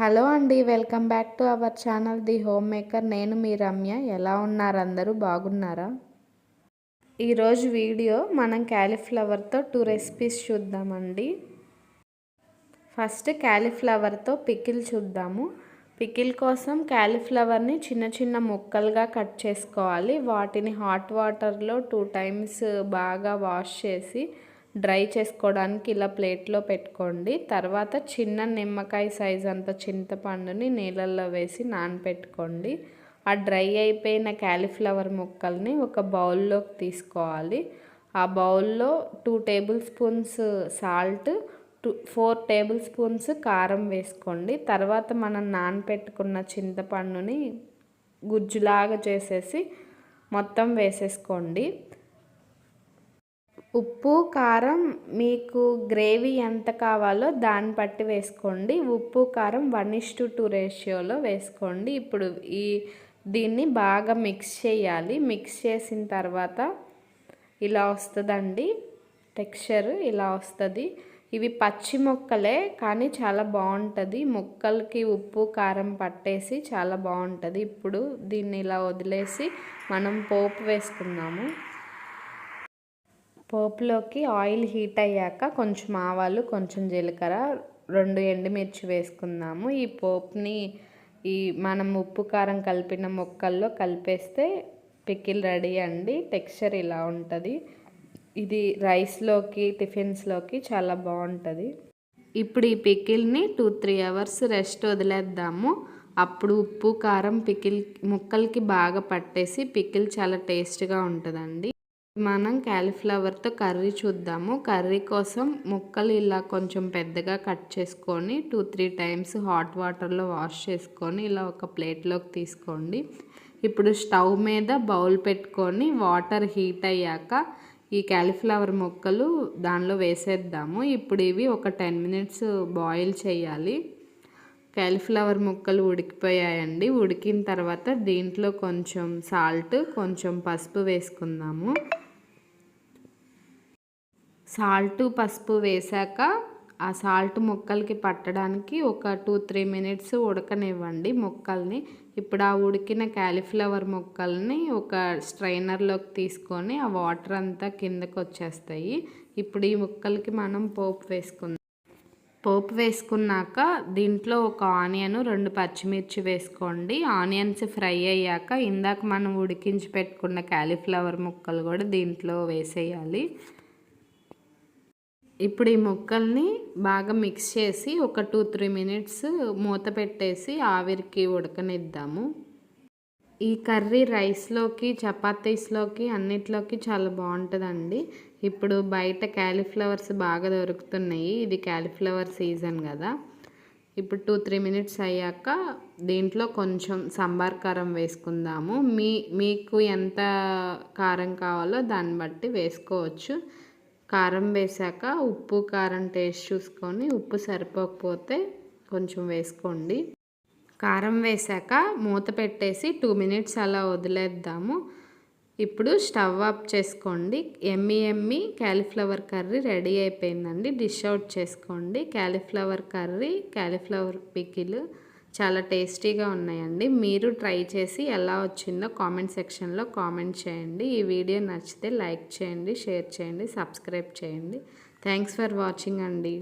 Hello అండి welcome back to our channel the home maker. నేను మీ రమ్య. ఎలా ఉన్నారు అందరూ? బాగున్నారా? ఈరోజు వీడియో మనం క్యాలీఫ్లవర్తో టూ రెసిపీస్ చూద్దామండి. ఫస్ట్ క్యాలీఫ్లవర్తో పికిల్ చూద్దాము. పికిల్ కోసం క్యాలీఫ్లవర్ని చిన్న చిన్న ముక్కలుగా కట్ చేసుకోవాలి. వాటిని హాట్ వాటర్లో టూ టైమ్స్ బాగా వాష్ చేసి డ్రై చేసుకోవడానికి ఇలా ప్లేట్లో పెట్టుకోండి. తర్వాత చిన్న నిమ్మకాయ సైజ్ అంత చింతపండుని నీళ్ళల్లో వేసి నానపెట్టుకోండి. ఆ డ్రై అయిపోయిన క్యాలీఫ్లవర్ ముక్కల్ని ఒక బౌల్లోకి తీసుకోవాలి. ఆ బౌల్లో two tablespoons salt two four tablespoons కారం వేసుకోండి. తర్వాత మనం నానపెట్టుకున్న చింతపండుని గుజ్జులాగా చేసేసి మొత్తం వేసేసుకోండి. ఉప్పు కారం మీకు గ్రేవీ ఎంత కావాలో దాన్ని బట్టి వేసుకోండి. ఉప్పు కారం వన్ ఇస్ టు టూ రేషియోలో వేసుకోండి. ఇప్పుడు ఈ దీన్ని బాగా మిక్స్ చేయాలి. మిక్స్ చేసిన తర్వాత ఇలా వస్తుందండి. టెక్స్చర్ ఇలా వస్తుంది. ఇవి పచ్చి మొక్కలే కానీ చాలా బాగుంటుంది. ముక్కలకి ఉప్పు కారం పట్టేసి చాలా బాగుంటుంది. ఇప్పుడు దీన్ని ఇలా వదిలేసి మనం పోపు వేసుకుందాము. పోపులోకి ఆయిల్ హీట్ అయ్యాక కొంచెం ఆవాలు కొంచెం జీలకర్ర రెండు ఎండుమిర్చి వేసుకుందాము. ఈ పోపుని ఈ మనం ఉప్పు కారం కలిపిన ముక్కల్లో కలిపేస్తే పికిల్ రెడీ అండి. టెక్స్చర్ ఇలా ఉంటుంది. ఇది రైస్లోకి టిఫిన్స్లోకి చాలా బాగుంటుంది. ఇప్పుడు ఈ పికిల్ని టూ త్రీ అవర్స్ రెస్ట్ వదిలేద్దాము. అప్పుడు ఉప్పు కారం పికిల్ ముక్కలకి బాగా పట్టేసి పికిల్ చాలా టేస్ట్గా ఉంటుందండి. మనం క్యాలీఫ్లవర్తో కర్రీ చూద్దాము. కర్రీ కోసం ముక్కలు ఇలా కొంచెం పెద్దగా కట్ చేసుకొని టూ త్రీ టైమ్స్ హాట్ వాటర్లో వాష్ చేసుకొని ఇలా ఒక ప్లేట్లోకి తీసుకోండి. ఇప్పుడు స్టవ్ మీద బౌల్ పెట్టుకొని వాటర్ హీట్ అయ్యాక ఈ క్యాలీఫ్లవర్ ముక్కలు దానిలో వేసేద్దాము. ఇప్పుడు ఇవి ఒక టెన్ మినిట్స్ బాయిల్ చేయాలి. క్యాలీఫ్లవర్ ముక్కలు ఉడికిపోయాయండి. ఉడికిన తర్వాత దీంట్లో కొంచెం సాల్ట్ కొంచెం పసుపు వేసుకుందాము. సాల్ట్ పసుపు వేశాక ఆ సాల్ట్ ముక్కలకి పట్టడానికి ఒక టూ త్రీ మినిట్స్ ఉడకనివ్వండి ముక్కల్ని. ఇప్పుడు ఆ ఉడికిన క్యాలీఫ్లవర్ ముక్కల్ని ఒక స్ట్రైనర్లోకి తీసుకొని ఆ వాటర్ అంతా కిందకు వచ్చేస్తాయి ఇప్పుడు ఈ ముక్కలకి మనం పోపు వేసుకుందాం. పోపు వేసుకున్నాక దీంట్లో ఒక ఆనియన్ రెండు పచ్చిమిర్చి వేసుకోండి. ఆనియన్స్ ఫ్రై అయ్యాక ఇందాక మనం ఉడికించి పెట్టుకున్న క్యాలీఫ్లవర్ ముక్కలు కూడా దీంట్లో వేసేయాలి. ఇప్పుడు ఈ ముక్కల్ని బాగా మిక్స్ చేసి ఒక టూ త్రీ మినిట్స్ మూత పెట్టేసి ఆవిరికి ఉడకనిద్దాము. ఈ కర్రీ రైస్లోకి చపాతీస్లోకి అన్నిట్లోకి చాలా బాగుంటుందండి. ఇప్పుడు బయట క్యాలీఫ్లవర్స్ బాగా దొరుకుతున్నాయి. ఇది క్యాలీఫ్లవర్ సీజన్ కదా. ఇప్పుడు టూ త్రీ మినిట్స్ అయ్యాక దీంట్లో కొంచెం సాంబార్ కారం వేసుకుందాము. మీ మీకు ఎంత కారం కావాలో దాన్ని బట్టి వేసుకోవచ్చు. కారం వేసాక ఉప్పు కారం టేస్ట్ చూసుకొని ఉప్పు సరిపోకపోతే కొంచెం వేసుకోండి. కారం వేసాక మూత పెట్టేసి టూ మినిట్స్ అలా వదిలేద్దాము. ఇప్పుడు స్టవ్ ఆఫ్ చేసుకోండి. Yummy yummy cauliflower curry ready అయిపోయిందండి. డిష్ అవుట్ చేసుకోండి. క్యాలీఫ్లవర్ కర్రీ క్యాలీఫ్లవర్ పికిల్ చాలా టేస్టీగా ఉన్నాయండి. మీరు ట్రై చేసి ఎలా వచ్చిందో కామెంట్ సెక్షన్లో కామెంట్ చేయండి. ఈ వీడియో నచ్చితే లైక్ చేయండి షేర్ చేయండి సబ్స్క్రైబ్ చేయండి. థ్యాంక్స్ ఫర్ వాచింగ్ అండి.